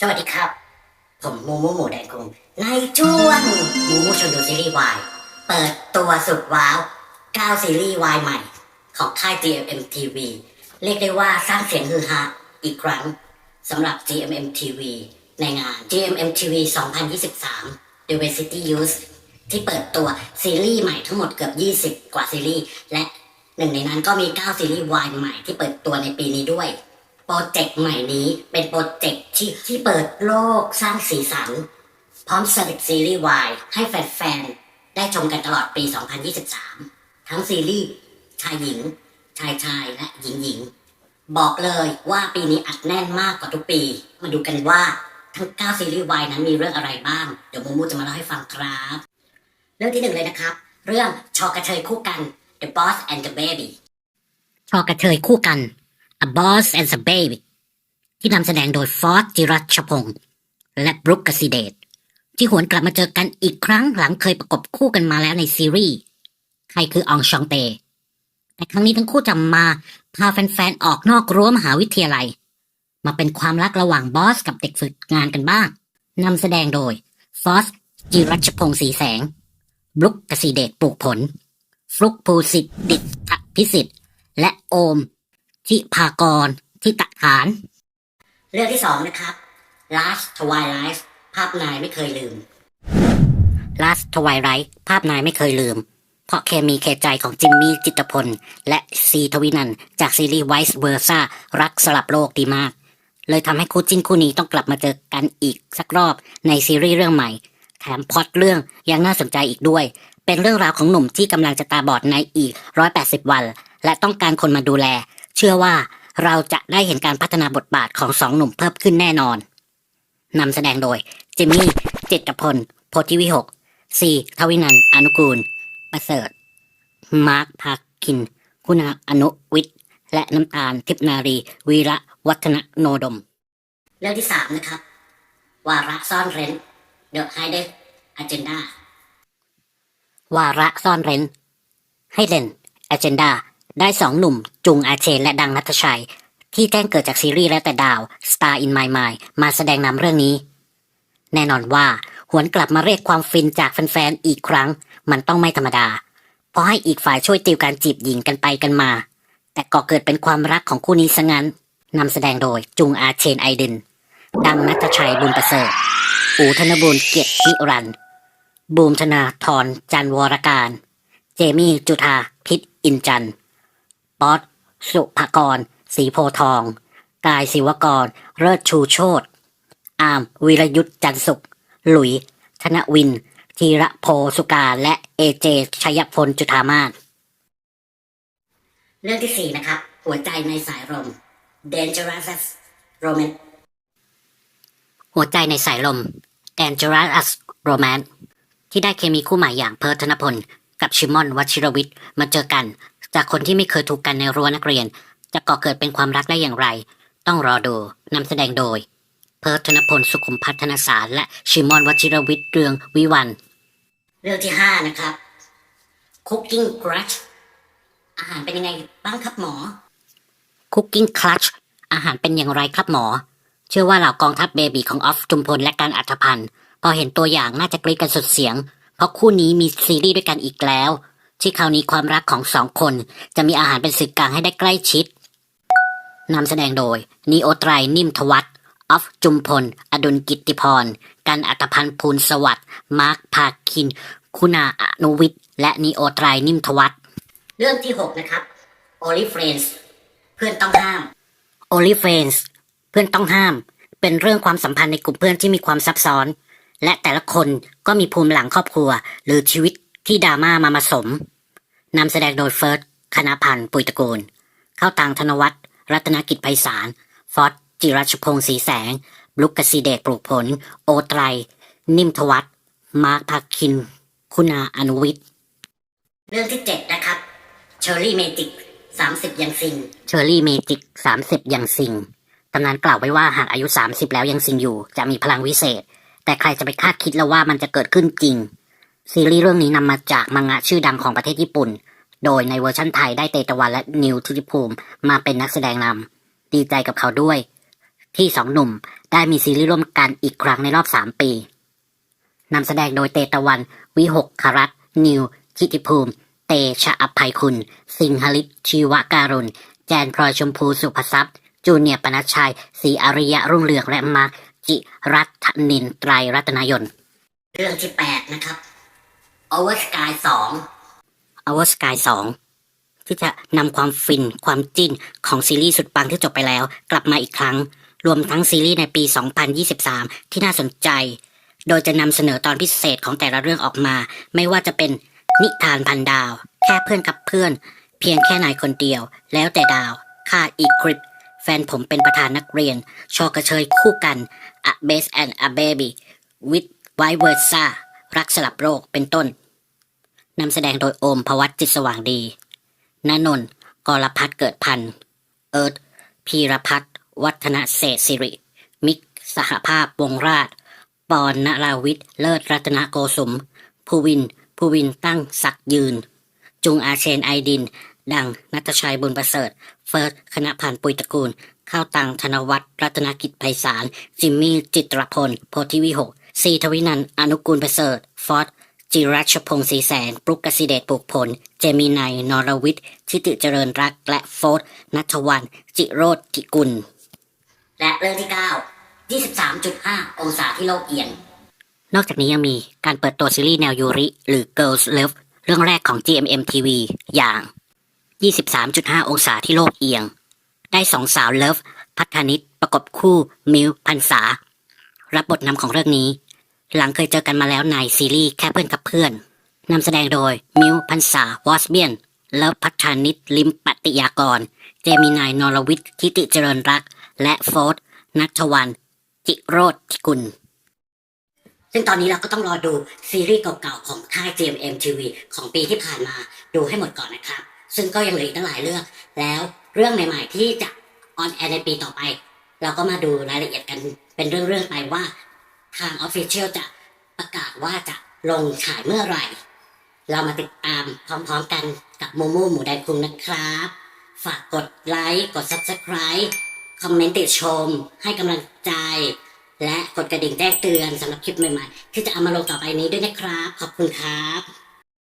สวัสดีครับ ผมมูมูหมูแดงกุงในช่วงมูมูชวนดูซีรีส์วายเปิดตัวสุดว้าว9ซีรีส์วายใหม่ ของค่าย GMM TV เรียกได้ว่าสร้างเสียงฮือฮาอีกครั้งสำหรับ GMM TV ในงาน GMM TV 2023 Diversity Youth ที่เปิดตัวซีรีส์ใหม่ทั้งหมดเกือบ 20 กว่าซีรีส์ และหนึ่งในนั้นก็มี 9 ซีรีส์วายใหม่ที่เปิดตัวในปีนี้ด้วย โปรเจกต์ใหม่นี้เป็นโปรเจกต์ที่ที่เปิดโลกสร้างสีสัน พร้อมเสด็จซีรีส์วายให้แฟนๆ ได้ชมกันตลอดปี 2023 ทั้งซีรีส์ชายหญิง ชายชายและหญิงหญิง บอกเลยว่าปีนี้อัดแน่นมากกว่าทุกปี มาดูกันว่าทั้ง 9 ซีรีส์วายนั้นมีเรื่องอะไรบ้าง เดี๋ยวมูมูจะมาเล่าให้ฟังครับ เรื่องที่หนึ่งเลยนะครับ เรื่องชอกระเทยคู่กัน The Boss and the Baby ชอกระเทยคู่กัน A Boss and the Baby ที่นำแสดงโดยฟอสจิรัชพงศ์และบรุกกสิเดชที่หวนกลับมาเจอกันอีกครั้งหลังเคยประกบคู่กันมาแล้วในซีรีส์ใครคืออองชองเต แต่ครั้งนี้ทั้งคู่จะมาพาแฟนๆ ออกนอกรั้วมหาวิทยาลัย มาเป็นความรักระหว่างบอสกับเด็กฝึกงานกันบ้างนำแสดงโดยฟอสจิรัชพงศ์ศรีแสง บลุกกสิเดชปลูกผล ฟลุกภูสิทธิ์ดิษฐพิสิทธิ์และโอม ทิภากร ทิตฐาน เรื่องที่สองนะครับ Last Twilight ภาพนายไม่เคยลืม Last Twilight ภาพนายไม่เคยลืม เพราะเคมีเคใจของจิมมี่จิตรพล และซีทวินันท์จากซีรีส์ Vice Versa รักสลับโลกดีมาก เลยทำให้คู่จิ้นคู่นี้ต้องกลับมาเจอกันอีกสักรอบในซีรีส์เรื่องใหม่ แถมพล็อตเรื่องยังน่าสนใจอีกด้วย เป็นเรื่องราวของหนุ่มที่กำลังจะตาบอดในอีก 180 วัน และต้องการคนมาดูแล เชื่อว่าเราจะได้เห็นการพัฒนาบทบาทของสองหนุ่มเพิ่มขึ้นแน่นอนนำแสดงโดย จิมมี่ จิตพลโพธิวิหกซีทวินันท์อนุกูล ประเสริฐ มาร์คภาคิน คุณาอนุวิทย์ และน้ำตาลทิพนารี วีระวัฒนโนดม เรื่องที่สามนะครับ วาระซ่อนเร้น The Hidden Agenda วาระซ่อนเร้น ให้เล่น Agenda ได้สองหนุ่ม จุงอาเชนและดังนัทชัย ที่แจ้งเกิดจากซีรีส์และแต่ดาว Star in My Mind มาแสดงนำเรื่องนี้ แน่นอนว่าหวนกลับมาเรียกความฟินจากแฟนๆอีกครั้ง มันต้องไม่ธรรมดา เพราะให้อีกฝ่ายช่วยติวการจีบหญิงกันไปกันมา แต่ก็เกิดเป็นความรักของคู่นี้ซะงั้นนำแสดงโดยจุงอาเชนไอดิน ดังนัทชัยบุญประเสริฐอูธนบุญเกียรตินิรันดร์บูมธนาธรจันวรการ เจมี่จุธาพิษอินจันทร์ ป๊อตสุภกรศรีโพทอง กายศิวกร เลิศชูโชตอามวีรยุทธจันทร์สุข หลุย ธนวิน ธีระโพสุการและเอเจชัยพลจุธามาศเรื่องที่สี่นะครับ หัวใจในสายลม Dangerous Romance หัวใจในสายลม Dangerous Romance ที่ได้เคมีคู่ใหม่อย่างเพิร์ธนพล กับชิมอนวัชิรวิทย์มาเจอกัน จากคนที่ไม่เคยถูกกันในรั้วนักเรียน จะก่อเกิดเป็นความรักได้อย่างไร ต้องรอดูนำแสดงโดย เพิร์ทธนพลสุขุมพัฒนสาร และชิมอนวชิรวิทย์เรืองวิวัน เรื่องที่ห้านะครับ Cooking Crush อาหารเป็นยังไงบ้างครับหมอ Cooking Clutch อาหารเป็นอย่างไรครับหมอ เชื่อว่าเหล่ากองทัพเบบีของออฟจุมพลและการอัธพันธ์พอเห็นตัวอย่างน่าจะกรี๊ดกันสุดเสียง เพราะคู่นี้มีซีรีส์ด้วยกันอีกแล้ว ที่คราวนี้ความรักของสองคน จะมีอาหารเป็นสื่อกลางให้ได้ใกล้ชิดนำแสดงโดยนีโอไตรนิ่มทวัตออฟจุมพล อดุลกิตติพร กันอัตพันธ์ภูลสวัสดิ์มาร์คภาคิน คุณาอนุวิทย์ และนีโอไตรนิ่มทวัตเรื่องที่หกนะครับ o l y f r i e n d s เพื่อนต้องห้าม o l y f r i e n d s เพื่อนต้องห้าม เป็นเรื่องความสัมพันธ์ในกลุ่มเพื่อนที่มีความซับซ้อน และแต่ละคนก็มีภูมิหลังครอบครัว หรือชีวิตที่ดราม่ามาผสม นำแสดงโดยเฟิร์สคณพันธ์ปุยตระกูล เข้าตังธนวัฒน์รัตนกิจไพศาล ฟอสจิรัชพงศ์ศรีแสง บลุกกสิเดชปลูกผล โอไตร นิ่มทวัฒน์มาร์คภาคิน คุณาอนุวิทย์ เรื่องที่เจ็ดนะครับเชอร์รี่เมจิกสามสิบยังซิงเชอร์รี่เมจิกสามสิบยังซิงตำนานกล่าวไว้ว่าหากอายุสามสิบแล้วยังซิงอยู่ จะมีพลังวิเศษ แต่ใครจะไปคาดคิดแล้วว่ามันจะเกิดขึ้นจริง ซีรีส์เรื่องนี้นำมาจากมังงะชื่อดังของประเทศญี่ปุ่น โดยในเวอร์ชั่นไทยได้เตตะวันและนิวทิติภูมิมาเป็นนักแสดงนำดีใจกับเขาด้วย ที่สองหนุ่มได้มีซีรีส์ร่วมกันอีกครั้งในรอบ 3 ปีนำแสดงโดยเตตะวัน วิหกครัตนิวคิติภูมิ เตชะอภัยคุณ สิงหลิศชีวการุณ แจนพลอยชมพูสุภทรัพย์จูเนียร์ปนัชชัยศรีอาริยะรุ่งเรืองและมาร์จิรัตนินไตรรัตนยนเรื่องที่แปดนะครับ Over Sky สอง Our Sky 2 ที่จะนำความฟินความจิ้นของซีรีส์สุดปังที่จบไปแล้ว กลับมาอีกครั้ง รวมทั้งซีรีส์ในปี 2023 ที่น่าสนใจ โดยจะนำเสนอตอนพิเศษของแต่ละเรื่องออกมา ไม่ว่าจะเป็นนิทานพันดาว แค่เพื่อนกับเพื่อน เพียงแค่นายคนเดียว แล้วแต่ดาวค่าอีคริปแฟนผมเป็นประธานนักเรียน ชอกระเชยคู่กัน A Base and a Baby with Vice Versa รักสลับโรคเป็นต้นนำแสดงโดยโอมพวัตจิตสว่างดีนนนท์กรพัฒเกิดพันธ์เอิร์ธพีรพัฒวัฒนเศษสิริ มิก สหภาพวงราช ปอนนราวิทย์เลิศรัตนโกสุมภูวินภูวินตั้งศักยืน จุงอาเชนไอดิน ดังนัทชัยบุญประเสริฐ เฟิร์สคณะพันปุยตระกูล ข้าวตังธนวัฒรัตนกิจไพศาลจิมมี่จิตรพลโพธิวิหก ซีทวินันท์อนุกูลประเสริฐ ฟอสจิรัชพงศ์ศรีแสนปรุกกสิเดชปลูกผล เจมินายนรวิทย์ทิติเจริญรัก และโฟร์ธนัทวัน จิโรธติกุล และเรื่องที่เก้ายี่สิบสามจุดห้าองศาที่โลกเอียง นอกจากนี้ยังมีการเปิดตัวซีรีส์แนวยูริ หรือ Girls Love เรื่องแรกของ GMM TV อย่าง 23.5 องศาที่โลกเอียง ได้สองสาวเลิฟ พัฒนิตประกบคู่มิวพันษา รับบทนำของเรื่องนี้ หลังเคยเจอกันมาแล้วในซีรีส์แค่เพื่อนกับเพื่อนนำแสดงโดย มิวพันษาวอสเบียนเลิฟพัฒนิตลิมปติยากร เจมินายนรวิทย์ทิติเจริญรัก และโฟร์นัทวัน จิโรธทิกุล ซึ่งตอนนี้เราก็ต้องรอดูซีรีส์เก่าๆของค่าย GMM TV ของปีที่ผ่านมาดูให้หมดก่อนนะครับ ซึ่งก็ยังเหลืออีกตั้งหลายเรื่อง แล้วเรื่องใหม่ๆที่จะออนแอร์ในปีต่อไป เราก็มาดูรายละเอียดกันเป็นเรื่องๆไปว่า ทางออฟฟิเชียลจะประกาศว่าจะลงฉายเมื่อไหร่ เรามาติดตามพร้อมๆกันกับโมโมหมูแดงคุงนะครับ ฝากกดไลค์กด Subscribe คอมเมนต์ติชม ให้กำลังใจ และกดกระดิ่งแจ้งเตือนสำหรับคลิปใหม่ๆ ที่จะเอามาลงต่อไปนี้ด้วยนะครับ ขอบคุณครับ